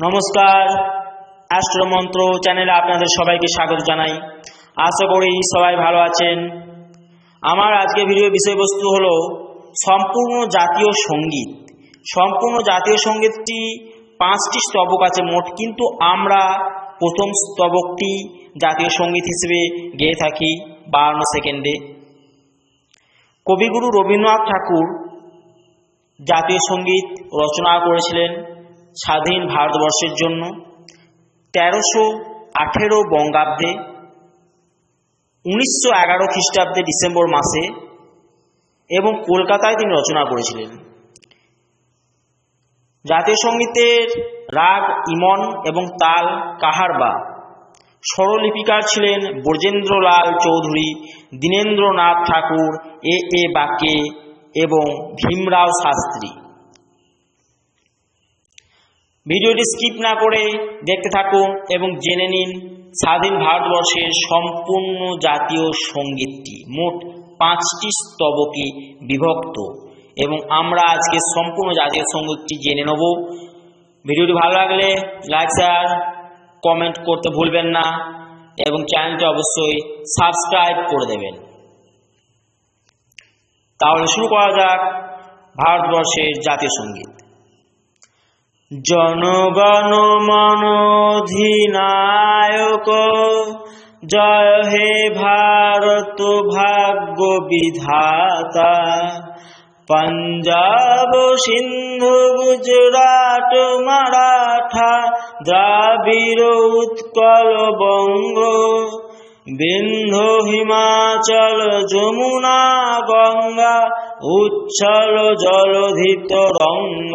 নমস্কার। অ্যাস্ট্রোমন্ত্র চ্যানেলে আপনাদের সবাইকে স্বাগত জানাই। আশা করি সবাই ভালো আছেন। আমার আজকে ভিডিও বিষয়বস্তু হলো সম্পূর্ণ জাতীয় সংগীত। সম্পূর্ণ জাতীয় সঙ্গীতটি পাঁচটি স্তবক আছে মোট, কিন্তু আমরা প্রথম স্তবকটি জাতীয় সংগীত হিসেবে গেয়ে থাকি বাহান্ন সেকেন্ডে। কবিগুরু রবীন্দ্রনাথ ঠাকুর জাতীয় সংগীত রচনা করেছিলেন। স্বাধীন ভারতবর্ষের জন্য তেরোশো আঠেরো বঙ্গাব্দে উনিশশো এগারো খ্রিস্টাব্দে ডিসেম্বর মাসে এবং কলকাতায় তিনি রচনা করেছিলেন। জাতীয় সঙ্গীতের রাগ, ইমন এবং তাল কাহারবা স্বরলিপিকার ছিলেন ব্রজেন্দ্রলাল চৌধুরী, দীনেন্দ্রনাথ ঠাকুর, এ এ বাকে এবং ভীমরাও শাস্ত্রী। ভিডিওটি স্কিপ না করে দেখতে থাকুন এবং জেনে নিন স্বাধীন ভারতবর্ষের সম্পূর্ণ জাতীয় সঙ্গীতটি। মোট পাঁচটি স্তবকে বিভক্ত এবং আমরা আজকে সম্পূর্ণ জাতীয় সঙ্গীতটি জেনে নেব। ভিডিওটি ভালো লাগলে লাইক, শেয়ার, কমেন্ট করতে ভুলবেন না এবং চ্যানেলটি অবশ্যই সাবস্ক্রাইব করে দেবেন। তাহলে শুরু করা যাক ভারতবর্ষের জাতীয় সংগীত। জনগণ মন অধিনায়ক। জয় হে ভারত ভাগ্য বিধাতা। পঞ্জাব সিন্ধু গুজরাট মারাঠা দ্রাবিড় উৎকল বঙ্গ। বিন্ধ হিমাচল যমুনা গঙ্গা উচ্ছল জলধিত রঙ্গ।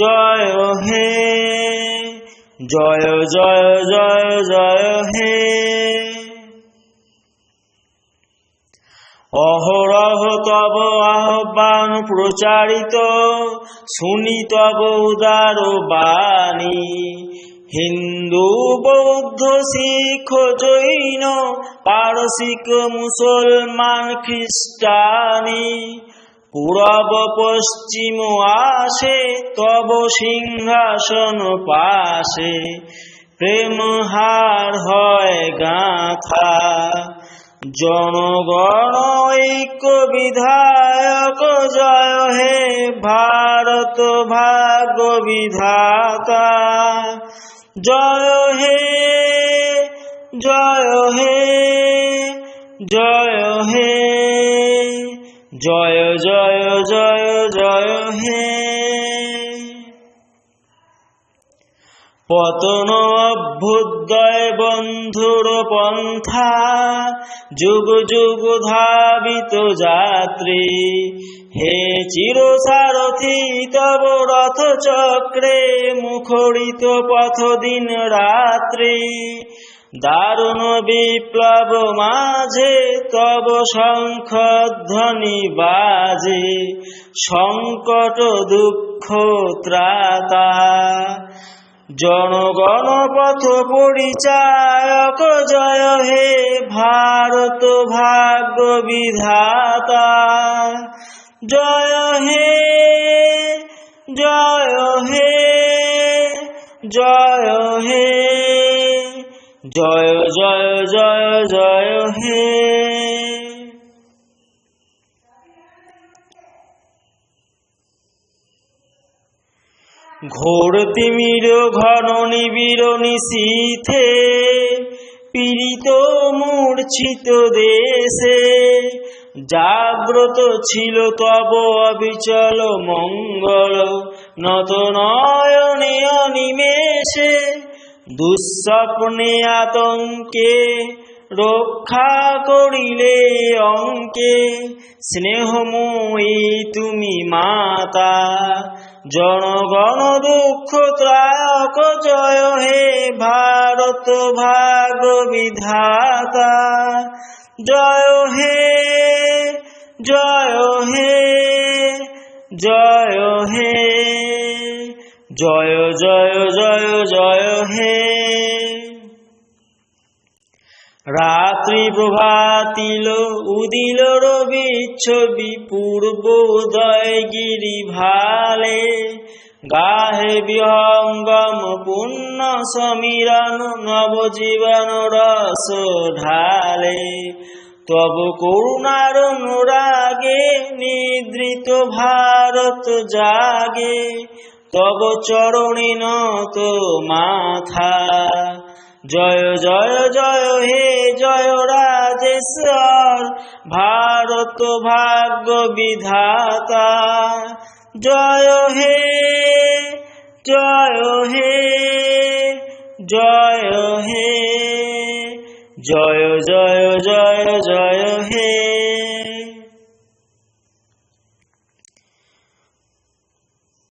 জয় হে, জয় জয় জয় জয় হে। অহরহ তব আহ্বান প্রচারিত, শুনি তব উদার বাণী। হিন্দু, বৌদ্ধ, শিখ, জৈন, পারসিক, মুসলমান, খ্রিস্টানি পূরব পশ্চিম আসে, তব সিংহাসন পাশে। প্রেম হার হয় গাথা। জনগণ ঐক্য বিধায়ক জয় হে ভারত ভাগ্য বিধাতা। জয় হে জয় হে জয় হে। জয় জয় জয় জয় হে। পতন অভ্যুদয় বন্ধুর পন্থা, যুগ যুগ ধাবিত যাত্রী। হে চিরসারথি তব রথ চক্রে মুখরিত পথ দিন রাত্রি। দারুণ বিপ্লব মাঝে তব শঙ্খ ধ্বনি বাজে, সংকট দুঃখ ত্রাতা। জনগণ পথ পরিচায়ক জয় হে ভারত ভাগ্য বিধাতা। জয় হে জয় হে জয় হে জয় জয় জয় জয় হে। ঘোর তিমির, ঘন নিবিড়, নিশীথে পীড়িত, মূর্ছিত দেশে জাগ্রত ছিল তব অবিচল মঙ্গল। নত নয়নে অনিমেষে দুঃস্বপ্নে আতঙ্কে রক্ষা করিলে অঙ্কে, স্নেহময়ী তুমি মাতা। জনগণ দুঃখ ত্রায়ক জয় হে ভারত ভাগ বিধাতা জয় হে জয় হে জয় হে। জয় জয় জয় জয় হে। রাত্রি প্রভাতিল, উদিল রবি ছবি পূর্ব উদয় গিরি ভালে। গাহে বিহঙ্গম পুণ্য সমীরণ, নবজীবন রস ঢালে। তব করুণার অনুরাগে নিদ্রিত ভারত জাগে। তব চরণে নত মাথা। জয় জয় জয়, হে জয় রাজেশ্বর, ভারত ভাগ্য বিধাতা। জয়, হে জয় হে জয় হে, জয় জয় জয় জয়, হে